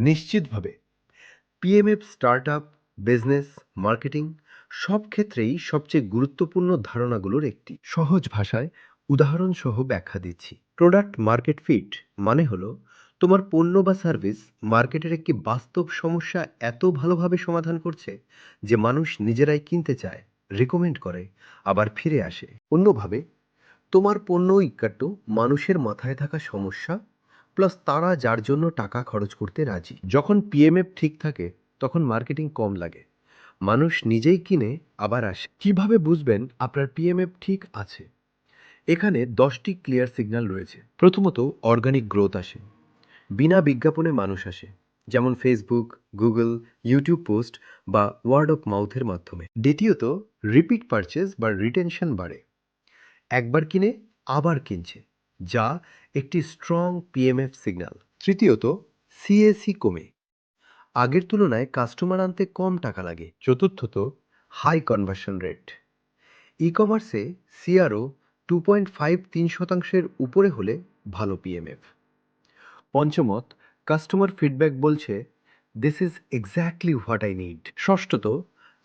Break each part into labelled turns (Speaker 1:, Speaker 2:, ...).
Speaker 1: নিশ্চিতভাবে PMF start up business marketing সব ক্ষেত্রেই সবচেয়ে গুরুত্বপূর্ণ ধারণাগুলোর একটি। সহজ ভাষায় উদাহরণসহ ব্যাখ্যা দিচ্ছি। প্রোডাক্ট মার্কেট ফিট মানে হলো তোমার পণ্য বা সার্ভিস মার্কেটের একটি বাস্তব সমস্যা এত ভালোভাবে সমাধান করছে যে মানুষ নিজেরাই কিনতে চায় রেকমেন্ড করে, আবার ফিরে আসে। অন্যভাবে, তোমার পণ্য ইকাট্টু মানুষের মাথায় থাকা সমস্যা প্লাস তারা যার জন্য টাকা খরচ করতে রাজি। যখন পিএমএফ ঠিক থাকে, তখন মার্কেটিং কম লাগে। মানুষ নিজেই কিনে, আবার আসে। কীভাবে বুঝবেন আপনার পিএমএফ ঠিক আছে? এখানে দশটি ক্লিয়ার সিগন্যাল রয়েছে। প্রথমত অর্গানিক গ্রোথ আসে। বিনা বিজ্ঞাপনে মানুষ আসে। যেমন ফেসবুক গুগল ইউটিউব পোস্ট বা ওয়ার্ড অফ মাউথের মাধ্যমে। দ্বিতীয়ত রিপিট পারচেস বা রিটেনশন বাড়ে। একবার কিনে, আবার কিনছে। যা একটি স্ট্রং পিএমএফ সিগন্যাল তৃতীয়ত সিএসি কমে। আগের তুলনায় কাস্টমার আনতে কম টাকা লাগে। চতুর্থত হাই কনভার্সন রেট ই কমার্সে সিআরও টু পয়েন্ট ফাইভ তিন শতাংশের উপরে হলে ভালো পিএমএফ পঞ্চমত কাস্টমার ফিডব্যাক বলছে this is exactly what I need ষষ্ঠত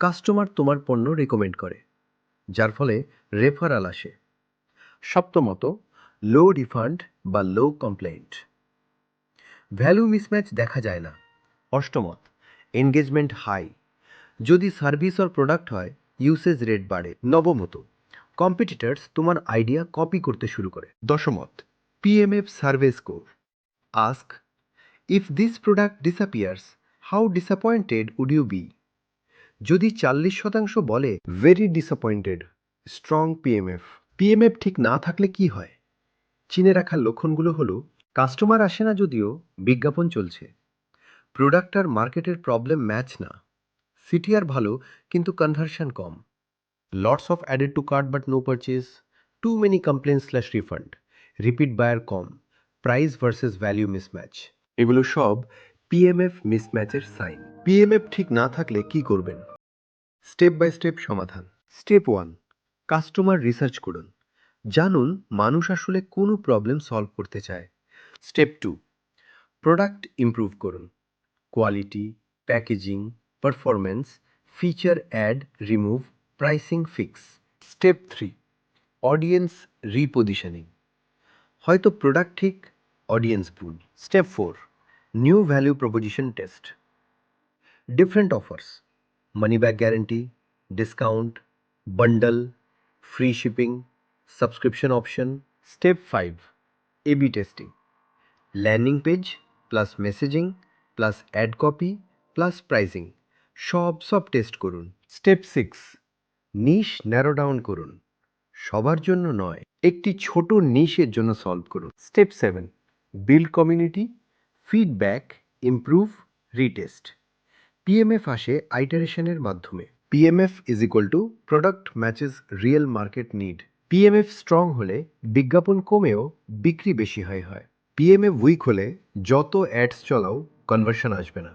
Speaker 1: customer তোমার পণ্য রেকমেন্ড করে, যার ফলে রেফারাল আসে। সপ্তমত লো রিফান্ড বা লো কমপ্লেন্ট ভ্যালু মিসম্যাচ দেখা যায় না। অষ্টমত এনগেজমেন্ট হাই যদি সার্ভিস অর প্রোডাক্ট হয় ইউসেজ রেট বাড়ে। নবমত কম্পিটিটার্স তোমার আইডিয়া কপি করতে শুরু করে। দশমত PMF survey score ask if this product disappears how disappointed would you be যদি চাল্লিশ শতাংশ বলে very disappointed strong PMF PMF ঠিক না থাকলে কি হয়? চিনে রাখার লক্ষণগুলো হলো, কাস্টমার আসে না যদিও বিজ্ঞাপন চলছে। প্রোডাক্ট আর মার্কেটের প্রবলেম ম্যাচ না। সিটিআর ভালো, কিন্তু conversion com. Lots of added to cart but no purchase too many complain slash refund. Repeat buyer com, price versus value mismatch. এগুলো সব পিএমএফ মিসম্যাচের সাইন। পিএমএফ ঠিক না থাকলে কি করবেন? স্টেপ বাই স্টেপ সমাধান। স্টেপ ওয়ান, কাস্টমার রিসার্চ করুন। জানুন মানুষ আসলে কোনো প্রবলেম সলভ করতে চায়। স্টেপ টু প্রোডাক্ট ইমপ্রুভ করুন। Quality packaging performance feature add remove pricing fix step three audience repositioning হয়তো প্রোডাক্ট ঠিক অডিয়েন্স ভুল। Step four new value proposition test different offers money back guarantee discount bundle free shipping subscription option, step five, A B testing. Landing page, plus messaging, plus ad copy, plus pricing সব সব test করুন। Step six, niche narrow down করুন। সবার জন্য নয়, একটি ছোট নিশের জন্য সলভ করুন। Step seven, build community, feedback, improve, retest. PMF আসে আইটারেশনের মাধ্যমে। PMF is equal to product matches real market need. PMF strong হলে বিজ্ঞাপন কমেও বিক্রি বেশি হয় হয়। পিএমএফ উইক হলে যত অ্যাডস চলাও কনভার্সন আসবে না।